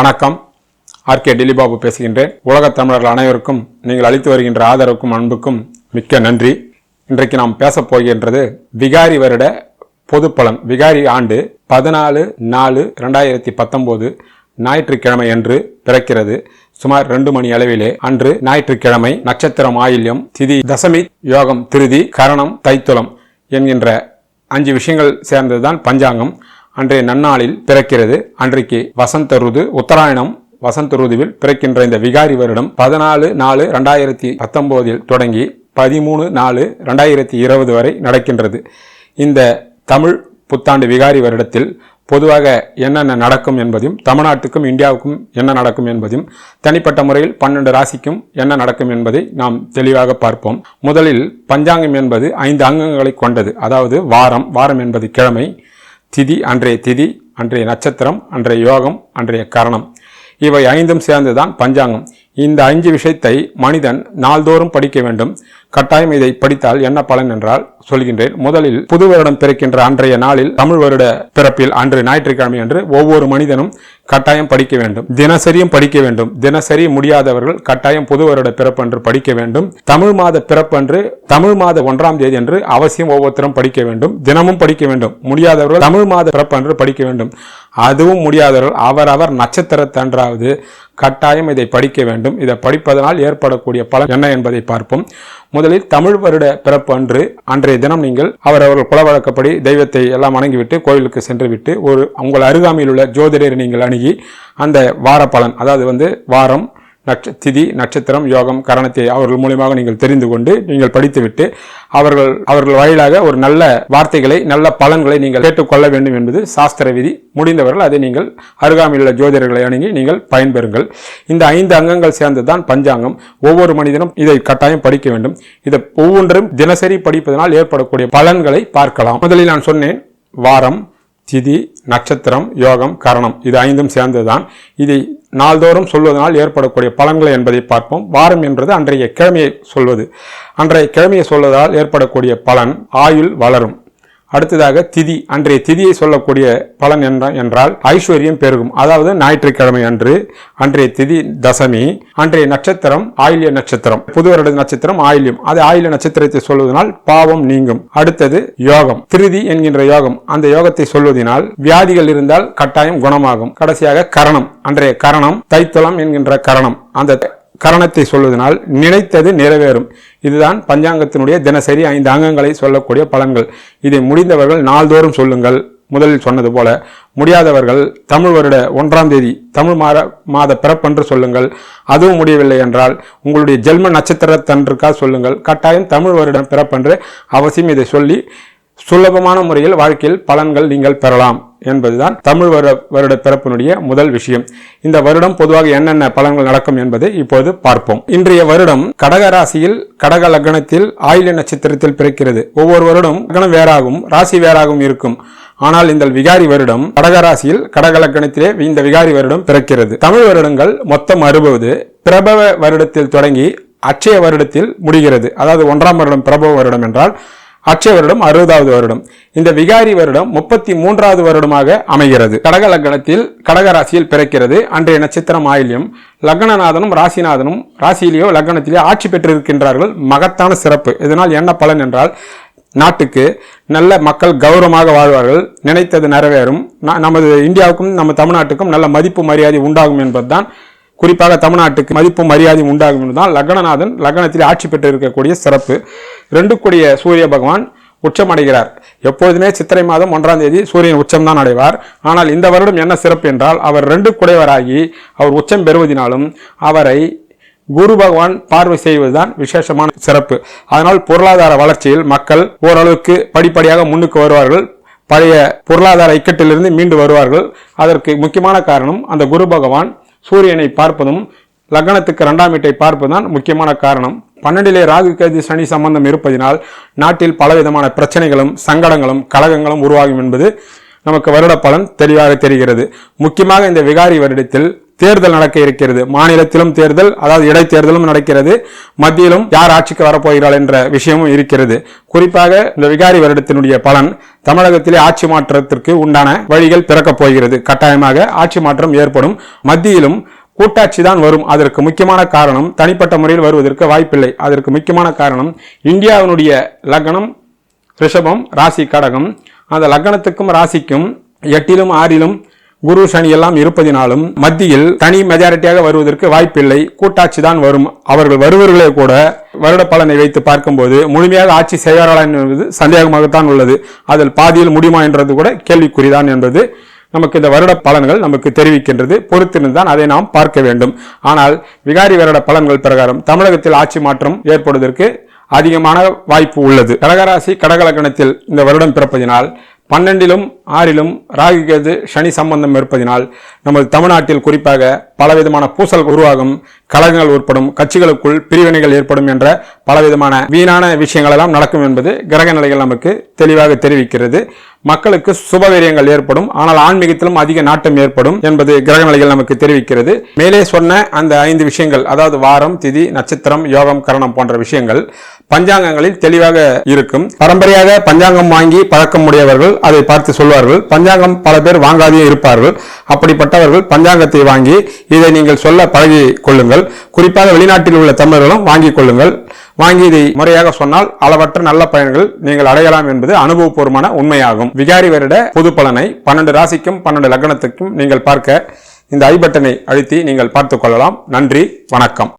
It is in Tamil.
வணக்கம். ஆர்கே டிலிபாபு பேசுகின்றேன். உலகத் தமிழர்கள் அனைவருக்கும் நீங்கள் அளித்து வருகின்ற ஆதரவுக்கும் அன்புக்கும் மிக்க நன்றி. இன்றைக்கு நாம் பேசப் போகின்றது விகாரி வருட பொது விகாரி ஆண்டு பதினாலு நாலு ரெண்டாயிரத்தி பத்தொம்போது ஞாயிற்றுக்கிழமை அன்று பிறக்கிறது. சுமார் ரெண்டு மணி அளவிலே அன்று ஞாயிற்றுக்கிழமை நட்சத்திரம் ஆயில்யம் திதி தசமி யோகம் திருதி கரணம் தைத்துளம் என்கின்ற அஞ்சு விஷயங்கள் சேர்ந்ததுதான் பஞ்சாங்கம். அன்றைய நன்னாளில் பிறக்கிறது. அன்றைக்கு வசந்த ருது உத்தராயணம் வசந்த ருதுவில் பிறக்கின்ற இந்த விகாரி வருடம் பதினாலு நாலு ரெண்டாயிரத்தி பத்தொம்போதில் தொடங்கி பதிமூணு நாலு ரெண்டாயிரத்தி இருபது வரை நடக்கின்றது. இந்த தமிழ் புத்தாண்டு விகாரி வருடத்தில் பொதுவாக என்னென்ன நடக்கும் என்பதையும் தமிழ்நாட்டுக்கும் இந்தியாவுக்கும் என்ன நடக்கும் என்பதையும் தனிப்பட்ட முறையில் பன்னெண்டு ராசிக்கும் என்ன நடக்கும் என்பதை நாம் தெளிவாக பார்ப்போம். முதலில் பஞ்சாங்கம் என்பது ஐந்து அங்கங்களை கொண்டது. அதாவது வாரம் வாரம் என்பது கிழமை திதி அன்றைய திதி அன்றைய நட்சத்திரம் அன்றைய யோகம் அன்றைய கரணம். இவை ஐந்தும் சேர்ந்துதான் பஞ்சாங்கம். இந்த அஞ்சு விஷயத்தை மனிதன் நாள்தோறும் படிக்க வேண்டும். கட்டாயம் இதை படித்தால் என்ன பலன் என்றால் சொல்கின்றேன். முதலில் புது வருடம் பிறக்கின்ற அன்றைய நாளில் தமிழ் வருட பிறப்பில் அன்று ஞாயிற்றுக்கிழமை அன்று ஒவ்வொரு மனிதனும் கட்டாயம் படிக்க வேண்டும். தினசரியும் படிக்க வேண்டும். தினசரி முடியாதவர்கள் கட்டாயம் புது வருட பிறப்பன்று படிக்க வேண்டும். தமிழ் மாத பிறப்பன்று தமிழ் மாத ஒன்றாம் தேதி அன்று அவசியம் ஒவ்வொருத்தரும் படிக்க வேண்டும். தினமும் படிக்க வேண்டும். முடியாதவர்கள் தமிழ் மாத பிறப்பன்று படிக்க வேண்டும். அதுவும் முடியாதவர்கள் அவரவர் நட்சத்திரத்தன்றாவது கட்டாயம் இதை படிக்க வேண்டும். இதை படிப்பதனால் ஏற்படக்கூடிய பலன் என்ன என்பதை பார்ப்போம். முதலில் தமிழ் வருட பிறப்பு அன்று அன்றைய தினம் நீங்கள் அவரவர்கள் குலவழக்கப்படி தெய்வத்தை எல்லாம் வணங்கிவிட்டு கோயிலுக்கு சென்று விட்டு ஒரு உங்கள் அருகாமையில் உள்ள ஜோதிடரை நீங்கள் அணுகி அந்த வார பலன் அதாவது வந்து வாரம் நட்ச திதி நட்சத்திரம் யோகம் கரணத்தை அவர்கள் மூலியமாக நீங்கள் தெரிந்து கொண்டு நீங்கள் படித்துவிட்டு அவர்கள் அவர்கள் வாயிலாக ஒரு நல்ல வார்த்தைகளை நல்ல பலன்களை நீங்கள் கேட்டுக்கொள்ள வேண்டும் என்பது சாஸ்திர விதி. முடிந்தவர்கள் அதை நீங்கள் அருகாமையில் உள்ள ஜோதிடர்களை அணுகி நீங்கள் பயன்பெறுங்கள். இந்த ஐந்து அங்கங்கள் சேர்ந்துதான் பஞ்சாங்கம். ஒவ்வொரு மனிதனும் இதை கட்டாயம் படிக்க வேண்டும். இதை ஒவ்வொன்றும் தினசரி படிப்பதனால் ஏற்படக்கூடிய பலன்களை பார்க்கலாம். முதலில் நான் சொன்னேன் வாரம் திதி நட்சத்திரம் யோகம் கரணம். இது ஐந்தும் சேர்ந்ததுதான். இதை நாள்தோறும் சொல்வதனால் ஏற்படக்கூடிய பலன்களை என்பதை பார்ப்போம். வாரம் என்பது அன்றைய கிழமையை சொல்வது. அன்றைய கிழமையை சொல்வதால் ஏற்படக்கூடிய பலன் ஆயுள் வளரும். அடுத்ததாக திதி. அன்றைய திதியை சொல்லக்கூடிய பலன் என்ன என்றால் ஐஸ்வர்யம் பெருகும். அதாவது ஞாயிற்றுக்கிழமை அன்று அன்றைய திதி தசமி அன்றைய நட்சத்திரம் ஆயில்ய நட்சத்திரம். புது வருட நட்சத்திரம் ஆயில்யம். அது ஆயில்ய நட்சத்திரத்தை சொல்வதனால் பாவம் நீங்கும். அடுத்தது யோகம். திருதி என்கின்ற யோகம். அந்த யோகத்தை சொல்வதனால் வியாதிகள் இருந்தால் கட்டாயம் குணமாகும். கடைசியாக கரணம். அன்றைய கரணம் தைத்தளம் என்கின்ற கரணம். அந்த கரணத்தை சொல்வதனால் நினைத்தது நிறைவேறும். இதுதான் பஞ்சாங்கத்தினுடைய தினசரி ஐந்து அங்கங்களை சொல்லக்கூடிய பலன்கள். இதை முடிந்தவர்கள் நாள்தோறும் சொல்லுங்கள். முதலில் சொன்னது போல முடியாதவர்கள் தமிழ் வருட ஒன்றாம் தேதி தமிழ் மாத மாத பிறப்பன்று சொல்லுங்கள். அதுவும் முடியவில்லை என்றால் உங்களுடைய ஜென்ம நட்சத்திரத்தன்றுக்கா சொல்லுங்கள். கட்டாயம் தமிழ் வருடம் பிறப்பன்று அவசியம் இதை சொல்லி சுலபமான முறையில் வாழ்க்கையில் பலன்கள் நீங்கள் பெறலாம் என்பதுதான் தமிழ் வருட வருட பிறப்பினுடைய முதல் விஷயம். இந்த வருடம் பொதுவாக என்னென்ன பலன்கள் நடக்கும் என்பதை இப்போது பார்ப்போம். இன்றைய வருடம் கடக ராசியில் கடக லக்னத்தில் ஆயுள நட்சத்திரத்தில் பிறக்கிறது. ஒவ்வொரு வருடம் லக்னம் வேறாகும் ராசி வேறாகவும் இருக்கும். ஆனால் இந்த விகாரி வருடம் கடக ராசியில் கடக லக்னத்திலே இந்த விகாரி வருடம் பிறக்கிறது. தமிழ் வருடங்கள் மொத்தம் அறுபது. பிரபவ வருடத்தில் தொடங்கி அச்சய வருடத்தில் முடிகிறது. அதாவது ஒன்றாம் வருடம் பிரபவ வருடம் என்றால் அட்சய வருடம் அறுபதாவது வருடம். இந்த விகாரி வருடம் முப்பத்தி மூன்றாவது வருடமாக அமைகிறது. கடக லக்னத்தில் கடக ராசியில் பிறக்கிறது. அன்றைய நட்சத்திரம் ஆயில்யம் லக்னநாதனும் ராசிநாதனும் ராசியிலேயோ லக்னத்திலேயோ ஆட்சி பெற்றிருக்கின்றார்கள். மகத்தான சிறப்பு. இதனால் என்ன பலன் என்றால் நாட்டுக்கு நல்ல மக்கள் கௌரவமாக வாழ்வார்கள். நினைத்தது நிறைவேறும். ந- நமது இந்தியாவுக்கும் நம்ம தமிழ்நாட்டுக்கும் நல்ல மதிப்பு மரியாதை உண்டாகும் என்பதுதான். குறிப்பாக தமிழ்நாட்டுக்கு மதிப்பு மரியாதை உண்டாகும் என்பதுதான் லக்னநாதன் லக்னத்தில் ஆட்சி பெற்று இருக்கக்கூடிய சிறப்பு. ரெண்டு கூடிய சூரிய பகவான் உச்சம் அடைகிறார். எப்பொழுதுமே சித்திரை மாதம் ஒன்றாம் தேதி சூரியன் உச்சம்தான் அடைவார். ஆனால் இந்த வருடம் என்ன சிறப்பு என்றால் அவர் ரெண்டு குடைவராகி அவர் உச்சம் பெறுவதினாலும் அவரை குரு பகவான் பார்வை செய்வதுதான் விசேஷமான சிறப்பு. அதனால் பொருளாதார வளர்ச்சியில் மக்கள் ஓரளவுக்கு படிப்படியாக முன்னுக்கு வருவார்கள். பழைய பொருளாதார இக்கட்டிலிருந்து மீண்டு வருவார்கள். அதற்கு முக்கியமான காரணம் அந்த குரு பகவான் சூரியனை பார்ப்பதும் லக்னத்துக்கு ரெண்டாம் வீட்டை பார்ப்பதுதான் முக்கியமான காரணம். பன்னெண்டிலே ராகு கேது சனி சம்பந்தம் இருப்பதினால் நாட்டில் பலவிதமான பிரச்சனைகளும் சங்கடங்களும் கலகங்களும் உருவாகும் என்பது நமக்கு வருட பலன் தெளிவாக தெரிகிறது. முக்கியமாக இந்த விகாரி வருடத்தில் தேர்தல் நடக்க இருக்கிறது. மாநிலத்திலும் தேர்தல் அதாவது இடைத்தேர்தலும் நடக்கிறது. மத்தியிலும் யார் ஆட்சிக்கு வரப்போகிறாள் என்ற விஷயமும் இருக்கிறது. குறிப்பாக இந்த விகாரி வருடத்தினுடைய பலன் தமிழகத்திலே ஆட்சி மாற்றத்திற்கு உண்டான வழிகள் பிறக்கப் போகிறது. கட்டாயமாக ஆட்சி மாற்றம் ஏற்படும். மத்தியிலும் கூட்டாட்சி தான் வரும். அதற்கு முக்கியமான காரணம் தனிப்பட்ட முறையில் வருவதற்கு வாய்ப்பில்லை. அதற்கு முக்கியமான காரணம் இந்தியாவினுடைய லக்னம் ரிஷபம் ராசி கடகம். அந்த லக்னத்துக்கும் ராசிக்கும் எட்டிலும் ஆறிலும் குரு சனி எல்லாம் இருப்பதினாலும் மத்தியில் தனி மெஜாரிட்டியாக வருவதற்கு வாய்ப்பில்லை. கூட்டாட்சி தான் வரும். அவர்கள் வருவர்களே கூட வருட பலனை வைத்து பார்க்கும்போது முழுமையாக ஆட்சி செய்வார்களா என்பது சந்தேகமாகத்தான் உள்ளது. அதில் பாதியில் முடியுமா என்றது கூட கேள்விக்குறிதான் என்பது நமக்கு இந்த வருட பலன்கள் நமக்கு தெரிவிக்கின்றது. பொறுத்திருந்தான் அதை நாம் பார்க்க வேண்டும். ஆனால் விகாரி வருட பலன்கள் பிரகாரம் தமிழகத்தில் ஆட்சி மாற்றம் ஏற்படுவதற்கு அதிகமான வாய்ப்பு உள்ளது. கடகராசி கடகலக்கணத்தில் இந்த வருடம் பிறப்பதினால் பன்னெண்டிலும் ஆறிலும் ராகு கேது சனி சம்பந்தம் இருப்பதினால் நமது தமிழ்நாட்டில் குறிப்பாக பலவிதமான பூசல் உருவாகும் கழகங்கள் உட்படும் கட்சிகளுக்குள் பிரிவினைகள் ஏற்படும் என்ற பலவிதமான வீணான விஷயங்கள் எல்லாம் நடக்கும் என்பது கிரக நிலைகள் நமக்கு தெளிவாக தெரிவிக்கிறது. மக்களுக்கு சுபவீரியங்கள் ஏற்படும் ஆனால் ஆன்மீகத்திலும் அதிக நாட்டம் ஏற்படும் என்பது கிரக நிலைகள் நமக்கு தெரிவிக்கிறது. மேலே சொன்ன அந்த ஐந்து விஷயங்கள் அதாவது வாரம் திதி நட்சத்திரம் யோகம் கரணம் போன்ற விஷயங்கள் பஞ்சாங்கங்களில் தெளிவாக இருக்கும். பரம்பரையாக பஞ்சாங்கம் வாங்கி பழக்கம் உடையவர்கள் அதை பார்த்து சொல்வார்கள். பஞ்சாங்கம் பல பேர் வாங்காதே இருப்பார்கள். அப்படிப்பட்டவர்கள் பஞ்சாங்கத்தை வாங்கி இதை நீங்கள் சொல்ல பழகி கொள்ளுங்கள். குறிப்பாக வெளிநாட்டில் உள்ள தமிழர்களும் வாங்கிக் கொள்ளுங்கள். வாங்கி இதை முறையாக சொன்னால் அளவற்ற நல்ல பயன்கள் நீங்கள் அடையலாம் என்பது அனுபவபூர்வமான உண்மையாகும். விகாரி வருட பொது பலனை பன்னெண்டு ராசிக்கும் பன்னெண்டு லக்னத்துக்கும் நீங்கள் பார்க்க இந்த ஐ பட்டனை அழுத்தி நீங்கள் பார்த்துக் கொள்ளலாம். நன்றி. வணக்கம்.